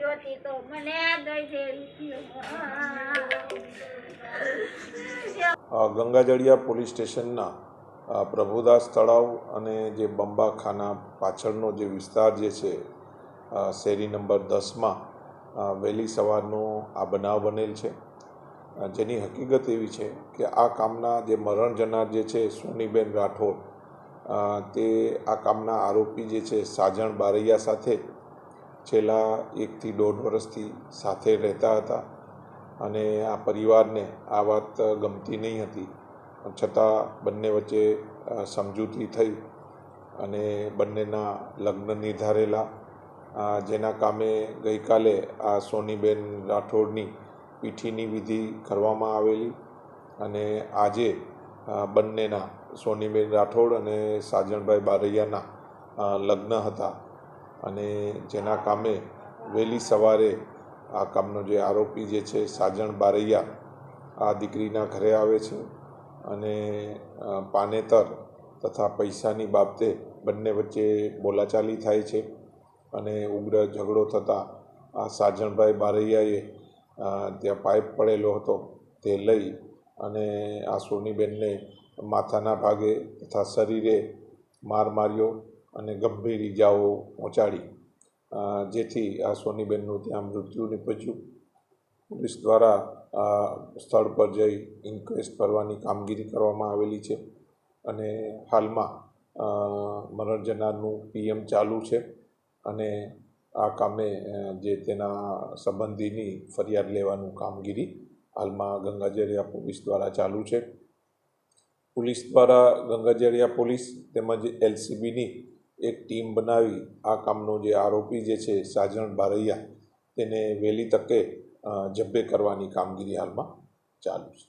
જોતી તો મને ગંગાજળિયા પોલીસ સ્ટેશનના પ્રભુદાસ તળાવ અને જે બંબાખાના પાછળનો જે વિસ્તાર જે છે શેરી નંબર દસમાં વહેલી સવારનો આ બનાવ બનેલ છે. જેની હકીકત એવી છે કે આ કામના જે મરણ જનાર જે છે, સોનીબેન રાઠોડ તે આ કામના આરોપી જે છે, સાજણ બારૈયા સાથે છેલ્લા એકથી દોઢ વર્ષથી સાથે રહેતા હતા અને આ પરિવારને આ વાત ગમતી નહીં હતી. છતાં બંને વચ્ચે સમજૂતી થઈ અને બંનેના લગ્ન નિર્ધારેલા. જેના કામે ગઈકાલે આ સોનીબેન રાઠોડની પીઠીની વિધિ કરવામાં આવેલી અને આજે બંનેના સોનીબેન રાઠોડ અને સાજણભાઈ બારૈયાના લગ્ન હતા. અને જેના કામે વહેલી સવારે આ કામનો જે આરોપી જે છે, સાજણ બારૈયા, આ દીકરીના ઘરે આવે છે અને પાનેતર તથા પૈસાની બાબતે બંને વચ્ચે બોલાચાલી થાય છે અને ઉગ્ર ઝઘડો થતાં આ સાજણભાઈ બારૈયાએ ત્યાં પાઇપ પડેલો હતો તે લઈ અને આ સોનીબેનને માથાના ભાગે તથા શરીરે માર માર્યો અને ગંભીર ઈજાઓ પહોંચાડી. જેથી આ સોનીબેનનું ત્યાં મૃત્યુ નીપજ્યું. પોલીસ દ્વારા સ્થળ પર જઈ ઇન્ક્વેસ્ટ કરવાની કામગીરી કરવામાં આવેલી છે. અને હાલમાં મરણ જનારનું પીએમ ચાલુ છે. અને આ કામે જે તેના સંબંધીની ફરિયાદ લેવાનું કામગીરી હાલમાં ગંગાજરિયા પોલીસ દ્વારા ચાલુ છે. પોલીસ દ્વારા ગંગાજરિયા પોલીસ તેમજ એલસીબીની એક ટીમ બનાવી આ કામનો જે આરોપી જે છે, સાજણ બારૈયા, તેને વહેલી તકે જબ્બે કરવાની કામગીરી હાલમાં ચાલુ છે.